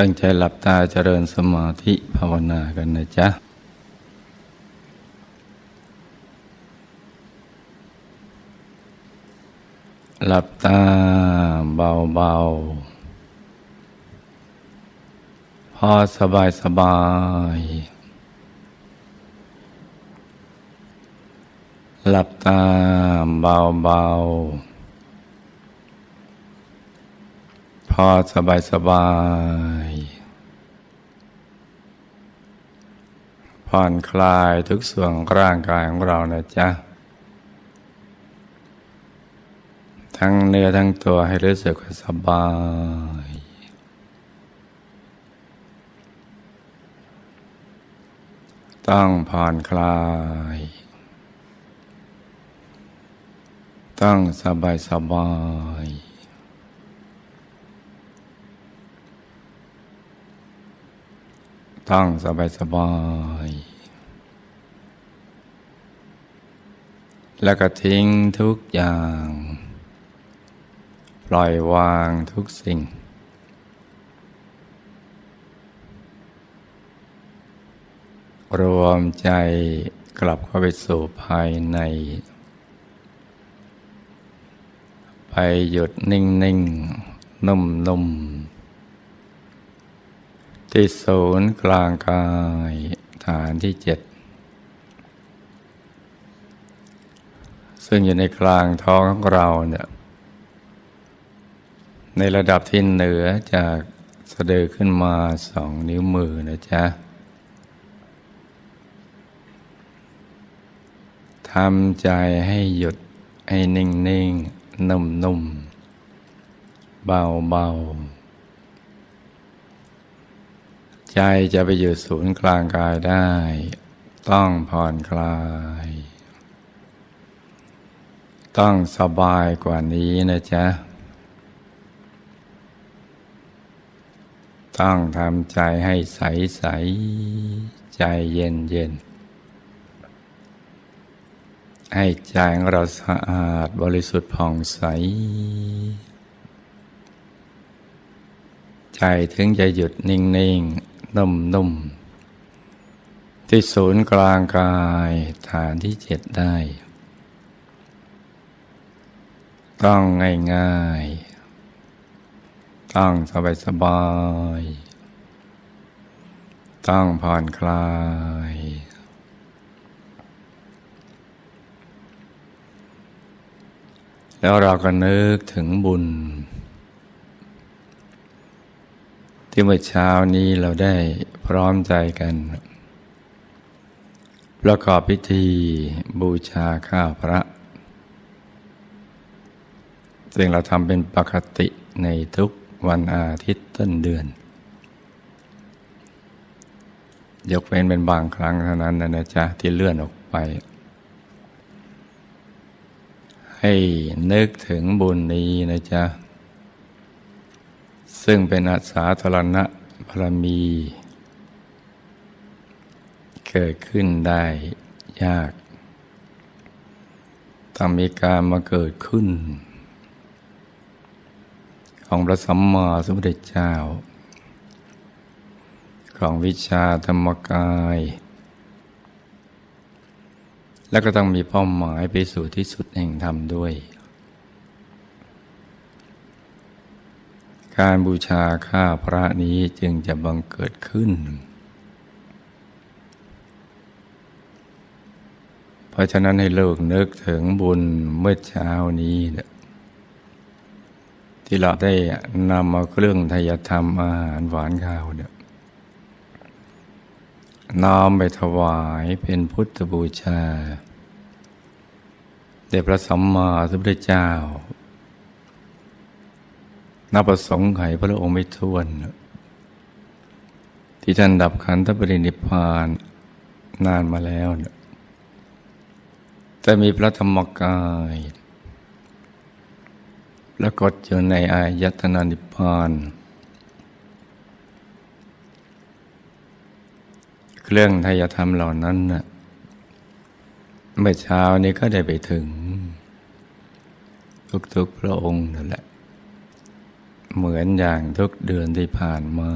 ตั้งใจหลับตาเจริญสมาธิภาวนากันนะจ๊ะ หลับตาเบาๆ พอสบายสบาย หลับตาเบาๆ พอสบายสบายๆผ่อนคลายทุกส่วนร่างกายของเรานะจ๊ะ ทั้งเนื้อทั้งตัวให้รู้สึกสบาย ต้องผ่อนคลาย ต้องสบายสบาย ต้องสบายสบาย แล้วก็ทิ้งทุกอย่าง ปล่อยวางทุกสิ่ง รวมใจกลับเข้าไปสู่ภายใน ไปหยุดนิ่งนิ่งนุ่มนุ่ม ที่ศูนย์กลางกายฐานที่เจ็ดซึ่งอยู่ในกลางท้องของเราเนี่ยในระดับที่เหนือจากสะดือขึ้นมาสองนิ้วมือนะจ๊ะทำใจให้หยุดให้นิ่งนิ่งนุ่มนุ่มเบาเบา ใจจะไปอยู่ศูนย์กลางกายได้ ต้องผ่อนคลาย ต้องสบายกว่านี้นะจ๊ะ ต้องทำใจให้ใสใสใจเย็นเย็นให้ใจของเราสะอาดบริสุทธิ์ผ่องใส ใจถึงจะหยุดนิ่ง นุ่มนุ่มที่ศูนย์กลางกายฐานที่เจ็ดได้ ต้องง่ายง่ายๆต้องสบายสบายๆ ต้องผ่อนคลายแล้วเราก็นึกถึงบุญ ที่เมื่อเช้านี้เราได้พร้อมใจกัน ประกอบพิธีบูชาข้าวพระ ซึ่งเราทำเป็นปกติในทุกวันอาทิตย์ต้นเดือน ยกเว้นเป็นบางครั้งเท่านั้นนะจ๊ะ ที่เลื่อนออกไป ให้นึกถึงบุญนี้นะจ๊ะ ซึ่งเป็นอาสาธารณะบารมี เกิดขึ้นได้ยากต้องมีการมาเกิดขึ้น ของพระสัมมาสัมพุทธเจ้า ของวิชาธรรมกาย แล้วก็ต้องมีเป้าหมายไปสู่ที่สุดแห่งธรรมด้วย การบูชาข้าพระนี้จึงจะบังเกิดขึ้น เพราะฉะนั้นให้เลิกนึกถึงบุญเมื่อเช้านี้นที่เราได้นำมาเครื่องทายธรรมอาหารหวานข้าวเนี่ยน้อมไปถวายเป็นพุทธบูชาแด่พระสัมมาสัมพุทธเจ้า นับประสงค์ไขพระองค์ไม่ท้วน ที่ท่านดับขันธปรินิพานนานมาแล้ว แต่มีพระธรรมกายปรากฏอยู่ในอายตนะนิพพานเครื่องทายธรรมเหล่านั้นน่ะเมื่อเช้านี้ก็ได้ไปถึง ทุกๆพระองค์นั่นแหละ เหมือนอย่างทุกเดือนที่ผ่านมา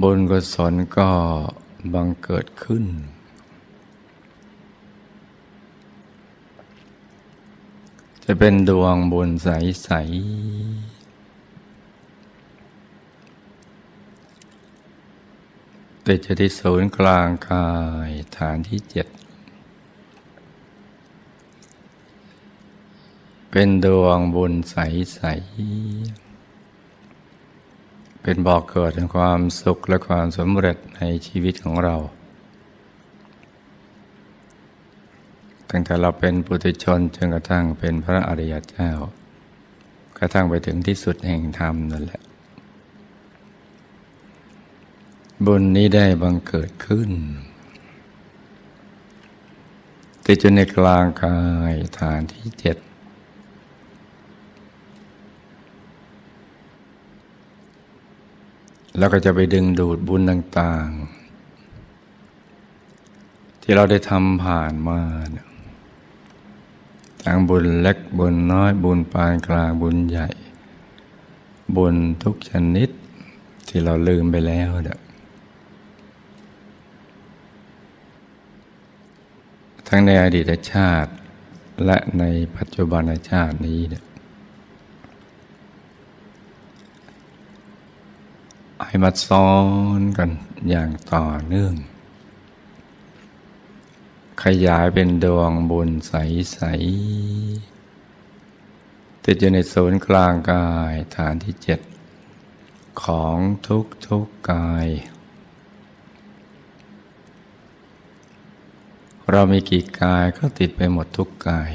บุญกุศลก็บังเกิดขึ้น จะเป็นดวงบุญใส ๆติดอที่ศูนย์กลางกายฐานที่เจ็ด เป็นดวงบุญใสๆเป็นบอกเกิดแห่งความสุขและความสำเร็จในชีวิตของเรา ตั้งแต่เราเป็นปุถุชนจนกระทั่งเป็นพระอริยเจ้า กระทั่งไปถึงที่สุดแห่งธรรมนั่นแหละ บุญนี้ได้บังเกิดขึ้นติดอยู่ในกลางกายฐานที่เจ็ด แล้วก็จะไปดึงดูดบุญต่าง ๆ ที่เราได้ทำผ่านมาเนี่ยทั้งบุญเล็กบุญน้อยบุญปานกลางบุญใหญ่ บุญทุกชนิดที่เราลืมไปแล้วเนี่ยทั้งในอดีตชาติและในปัจจุบันชาตินี้เนี่ย ให้มาซ้อนกันอย่างต่อเนื่อง ขยายเป็นดวงบุญใส ๆ ติดอยู่ในศูนย์กลางกายฐานที่เจ็ดของทุกทุกกาย เรามีกี่กายก็ติดไปหมดทุกกาย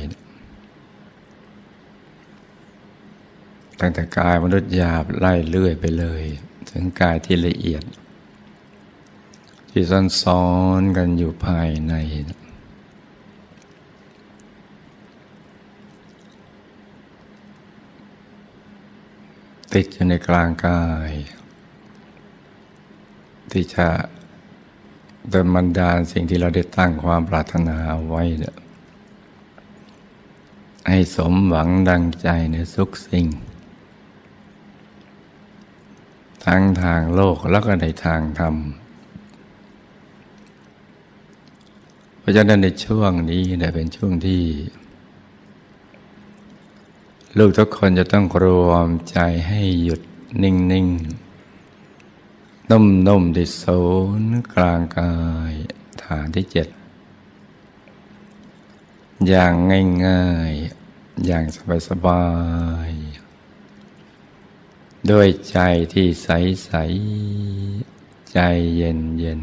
ตั้งแต่กายมนุษย์หยาบไล่เลื่อยไปเลย ถึงกายที่ละเอียด ที่ซ่อนซ้อนกันอยู่ภายใน ติดอยู่ในกลางกาย ที่จะดินบันดาลสิ่งที่เราได้ตั้งความปรารถนาเอาไว้ ให้สมหวังดังใจในทุกสิ่ง ทั้งทางโลกแล้วก็ในทางธรรม เพราะฉะนั้นในช่วงนี้เนี่ยเป็นช่วงที่ ลูกทุกคนจะต้องรวมใจให้หยุดนิ่งๆนุ่มๆที่ศูนย์กลางกายฐานที่เจ็ดอย่างง่ายๆ อย่างสบายๆ ด้วยใจที่ใสๆใจเย็นเย็น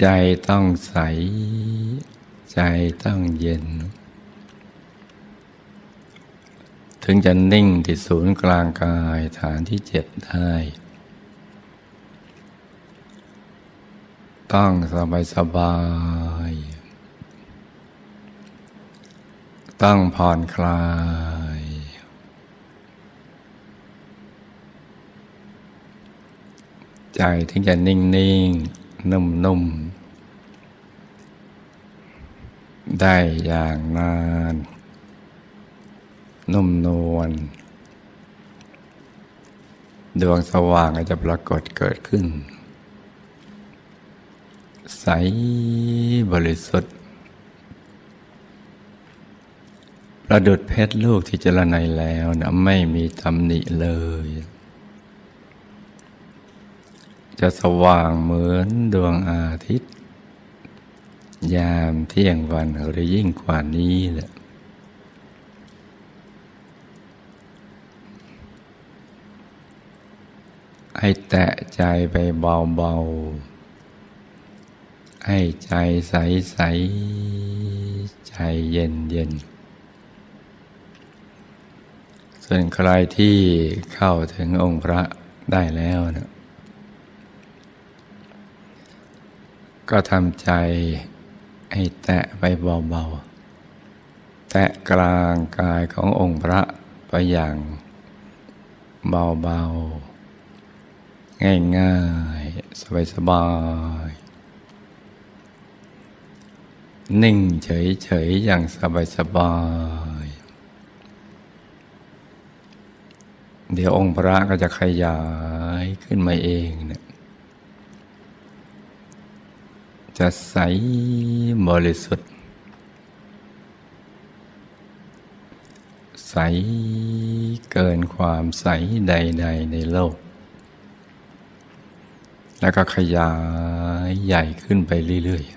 ใจต้องใส ใจต้องเย็น ถึงจะนิ่งที่ศูนย์กลางกายฐานที่เจ็ดได้ ต้องสบายสบาย ต้องผ่อนคลาย ใจถึงจะนิ่งนิ่งนุ่มนุ่มๆได้อย่างนาน นุ่มนวลดวงสว่างจะปรากฏเกิดขึ้น ใสบริสุทธิ์ ประดุดเพชรลูกที่เจรไนแล้วนะไม่มีตำหนิเลย จะสว่างเหมือนดวงอาทิตย์ ยามเที่ยงวันหรือยิ่งกว่านี้แหละให้แตะใจไปเบาๆ ให้ใจใสๆ ใจเย็นเย็นๆส่วนใครที่เข้าถึงองค์พระได้แล้วนะ ก็ทำใจให้แตะไปเบาๆ แตะกลางกายขององค์พระไปอย่างเบาๆ ง่ายๆ สบายๆ นิ่งเฉยๆ อย่างสบายๆ เดี๋ยวองค์พระก็จะขยายขึ้นมาเองเนี่ย จะใสบริสุทธิ์ ใสเกินความใสใด ๆ ในโลก แล้วก็ขยายใหญ่ขึ้นไปเรื่อย ๆ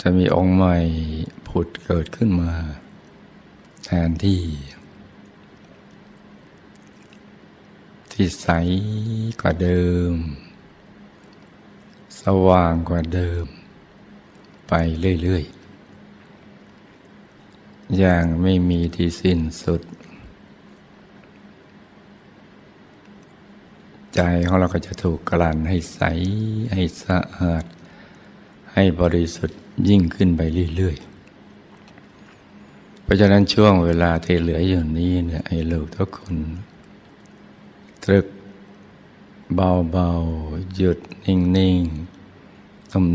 จะมีองค์ใหม่ผุดเกิดขึ้นมา แทนที่ ที่ใสกว่าเดิม สว่างกว่าเดิม ไปเรื่อยๆ อย่างไม่มีที่สิ้นสุด ใจของเราก็จะถูกกลั่นให้ใส ให้สะอาด ให้บริสุทธิ์ยิ่งขึ้นไปเรื่อยๆเพราะฉะนั้นช่วงเวลาที่เหลืออยู่นี้เนี่ยให้ลูกทุกคน รึก เบาเบาหยุดนิ่งนิ่ง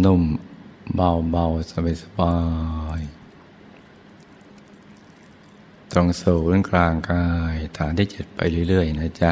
นุ่มๆเบาๆสบายๆตรงศูนย์กลางกาย ฐานที่เจ็ดไปเรื่อย ๆ นะจ๊ะ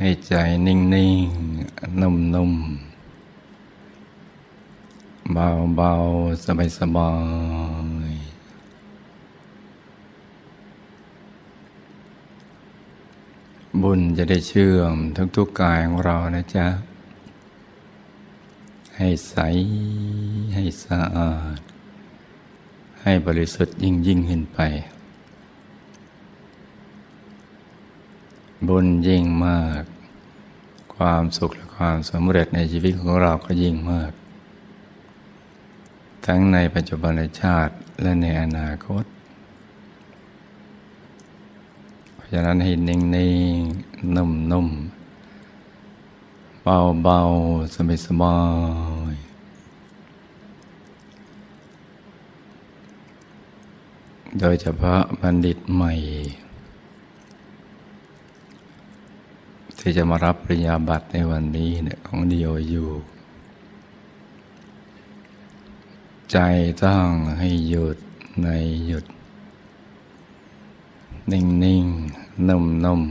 ให้ใจนิ่งๆ นุ่มๆ เบาๆ สบายๆบุญจะได้เชื่อมทุกๆกายของเรานะจ๊ะ ให้ใส ให้สะอาด ให้บริสุทธิ์ยิ่งยิ่งขึ้นไป บุญยิ่งมาก ความสุขและความสำเร็จในชีวิตของเราก็ยิ่งมาก ทั้งในปัจจุบันชาติและในอนาคต เพราะฉะนั้นให้นิ่งๆนุ่มๆเบาๆ สบายๆ โดยเฉพาะบัณฑิตใหม่ ที่จะมารับปริญญาบัตรในวันนี้เนี่ยของดีโอยูใจต้องให้หยุดในหยุด นิ่งนิ่งนุ่มนุ่ม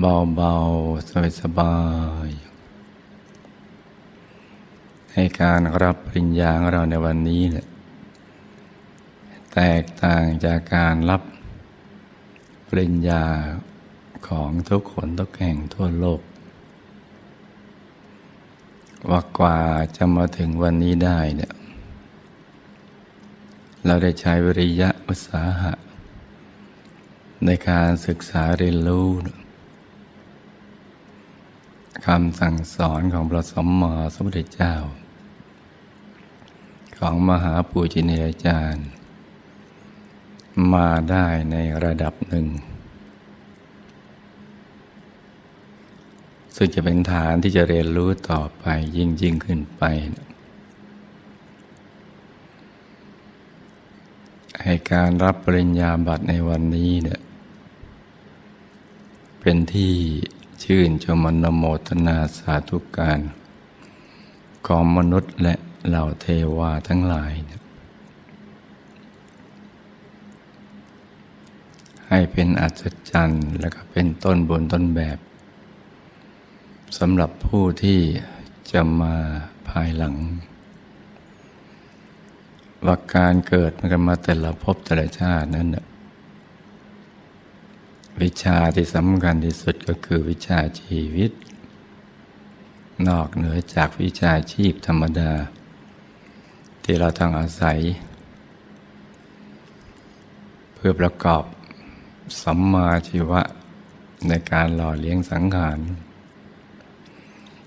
เบาเบาสบายสบายให้การรับปริญญาของเราในวันนี้เนี่ยแตกต่างจากการรับปริญญา ของทุกคนทุกแห่งทั่วโลก ว่ากว่าจะมาถึงวันนี้ได้เนี่ยเราได้ใช้วิริยะอุตสาหะ ในการศึกษาเรียนรู้คำสั่งสอนของพระสมมาสมุทธเจ้า ของมหาปูจินีอาจารย์ มาได้ในระดับหนึ่ง ซึ่งจะเป็นฐานที่จะเรียนรู้ต่อไปยิ่งยิ่งขึ้นไป ให้การรับปริญญาบัตรในวันนี้เนี่ยเป็นที่ชื่นชมนโมทนาสาธุการ ของมนุษย์และเหล่าเทวาทั้งหลายยให้เป็นอัศจรรย์และก็เป็นต้นบุญต้นแบบ สำหรับผู้ที่จะมาภายหลังว่าการเกิดมันกันมาแต่ละภพแต่ละชาตินั้นน่ะวิชาที่สำคัญที่สุดก็คือวิชาชีวิต นอกเหนือจากวิชาชีพธรรมดา ที่เราต้องอาศัย เพื่อประกอบสัมมาชีวะในการหล่อเลี้ยงสังขาร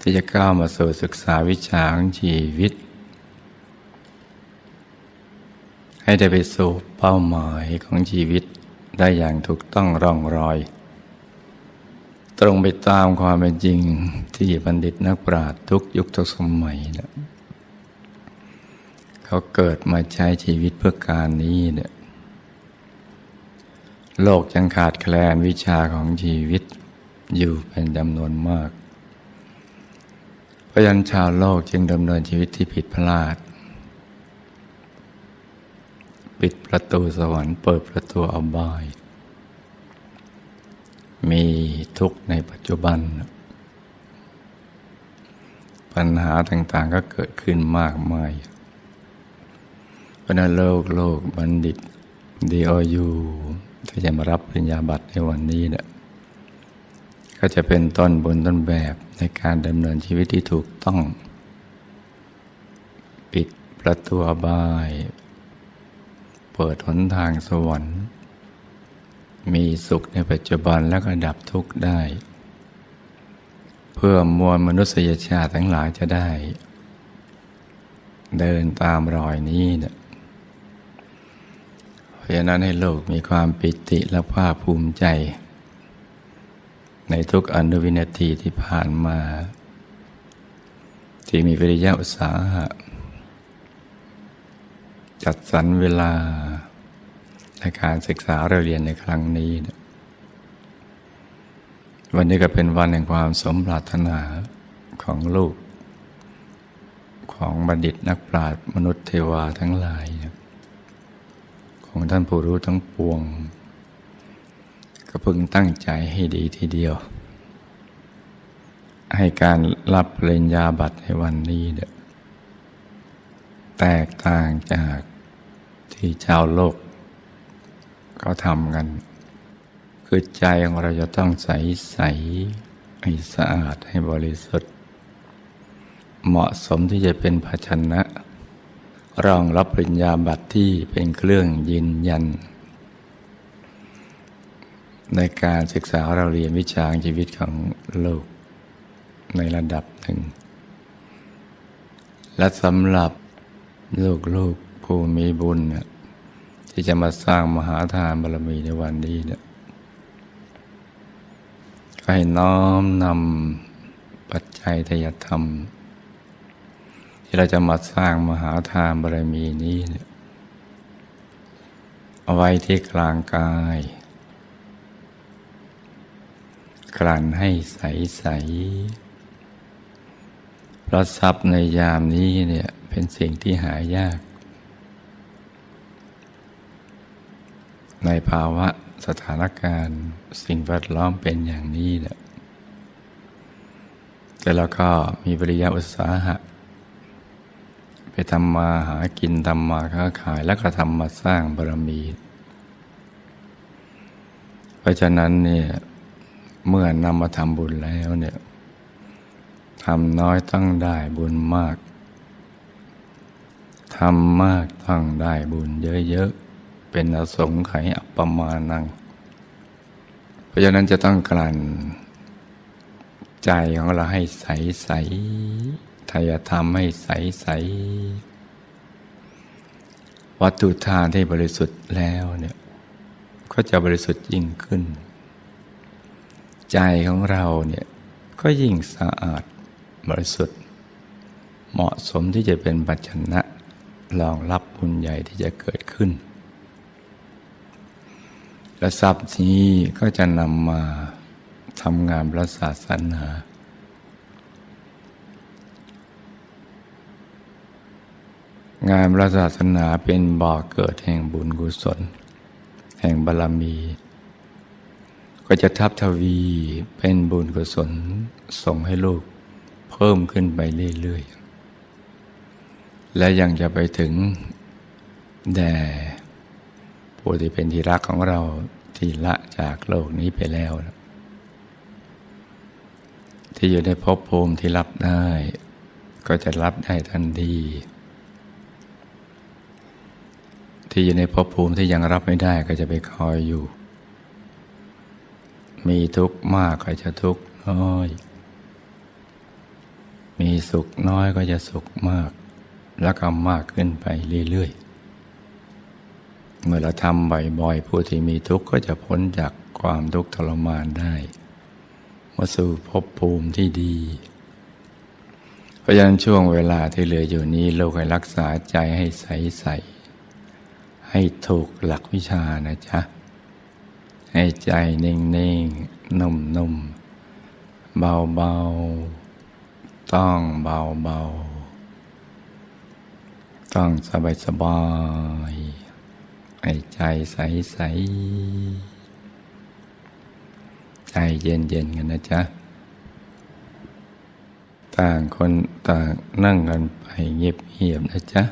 ที่จะก้าวมาสู่ศึกษาวิชาของชีวิต ให้ได้ไปสู่เป้าหมายของชีวิตได้อย่างถูกต้องร่องรอย ตรงไปตามความเป็นจริงที่บัณฑิตนักปราชญ์ทุกยุคทุกสมัยเนี่ยเขาเกิดมาใช้ชีวิตเพื่อการนี้เนี่ยโลกยังขาดแคลนวิชาของชีวิตอยู่เป็นจำนวนมาก พราะยันชาวโลกจึงดำเนินชีวิตที่ผิดพลาด ปิดประตูสวรรค์เปิดประตูอบาย มีทุกข์ในปัจจุบัน ปัญหาต่างๆก็เกิดขึ้นมากมายเพราะนั้นโลกโลกบัณฑิตดีอยูที่จะมารับปริญญาบัตรในวันนี้เนี่ย ก็จะเป็นต้นบนต้นแบบในการดำเนินชีวิตที่ถูกต้อง ปิดประตูอบาย เปิดหนทางสวรรค์ มีสุขในปัจจุบันแล้วก็ดับทุกข์ได้ เพื่อมวลมนุษยชาติทั้งหลายจะได้ เดินตามรอยนี้เนี่ยเพราะฉะนั้นให้โลกมีความปิติและภาคภูมิใจ ในทุกอนุวินาทีที่ผ่านมา ที่มีวิริยะอุตสาหะ จัดสรรเวลาในการศึกษาเราเรียนในครั้งนี้นวันนี้ก็เป็นวันแห่งความสมปรารถนาของลูก ของบัณฑิตนักปราชญ์มนุษย์เทวาทั้งหลาย ของท่านผู้รู้ทั้งปวง ก็พึงตั้งใจให้ดีทีเดียว ให้การรับปริญญาบัตรในวันนี้เนี่ยแตกต่างจากที่ชาวโลกเขาทำกัน คือใจของเราจะต้องใสใสให้สะอาดให้บริสุทธิ์ เหมาะสมที่จะเป็นภาชนะ รองรับปริญญาบัตรที่เป็นเครื่องยืนยัน ในการศึกษาเราเรียนวิชาชีวิตของโลกในระดับหนึ่ง และสำหรับลูกๆผู้มีบุญเนี่ยที่จะมาสร้างมหาทานบารมีในวันนี้เนี่ยก็ให้น้อมนำปัจจัยทยธรรม ที่เราจะมาสร้างมหาทานบารมีนี้เนี่ยเอาไว้ที่กลางกาย กลั่นให้ใสใสเพราะทรัพย์ในยามนี้เนี่ยเป็นสิ่งที่หายาก ในภาวะสถานการณ์สิ่งแวดล้อมเป็นอย่างนี้เนี่ยแต่เราก็มีปริยาอุตสาหะ ไปทำมาหากินทำมาค้าขายแล้วก็ทำมาสร้างบารมี เพราะฉะนั้นเนี่ย เมื่อนำมาทำบุญแล้วเนี่ยทำน้อยต้องได้บุญมาก ทำมากต้องได้บุญเยอะๆ เป็นอสงไขยอัปปมานัง เพราะฉะนั้นจะต้องกลั่นใจของเราให้ใสใสทายธรรมให้ใสใส วัตถุทานที่บริสุทธิ์แล้วเนี่ย ก็จะบริสุทธิ์ยิ่งขึ้น ใจของเราเนี่ยก็ยิ่งสะอาดบริสุทธิ์ เหมาะสมที่จะเป็นปัจจนะรองรับบุญใหญ่ที่จะเกิดขึ้น และทรัพย์นี้ก็จะนำมาทำงานพระศาสนางานพระศาสนาเป็นบ่อเกิดแห่งบุญกุศล แห่งบารมี ก็จะทับทวีเป็นบุญกุศลส่งให้ลูกเพิ่มขึ้นไปเรื่อยๆ และยังจะไปถึงแด่ผู้ที่เป็นที่รักของเราที่ละจากโลกนี้ไปแล้ว ที่อยู่ในภพภูมิที่รับได้ ก็จะรับได้ทันทีที่อยู่ในภพภูมิที่ยังรับไม่ได้ก็จะไปคอยอยู่ มีทุกข์มากก็จะทุกข์น้อย มีสุขน้อยก็จะสุขมาก แล้วก็มากขึ้นไปเรื่อยๆ เมื่อเราทำบ่อยๆ ผู้ที่มีทุกข์ก็จะพ้นจากความทุกข์ทรมานได้ มาสู่ภพภูมิที่ดี เพราะฉะนั้นช่วงเวลาที่เหลืออยู่นี้เราให้รักษาใจให้ใสๆให้ถูกหลักวิชานะจ๊ะ ให้ใจนิ่งๆนุ่มๆเบาๆต้องเบาๆต้องสบายๆให้ใจใสๆใจเย็นๆกันนะจ๊ะ ต่างคนต่างนั่งกันไปเงียบๆนะจ๊ะ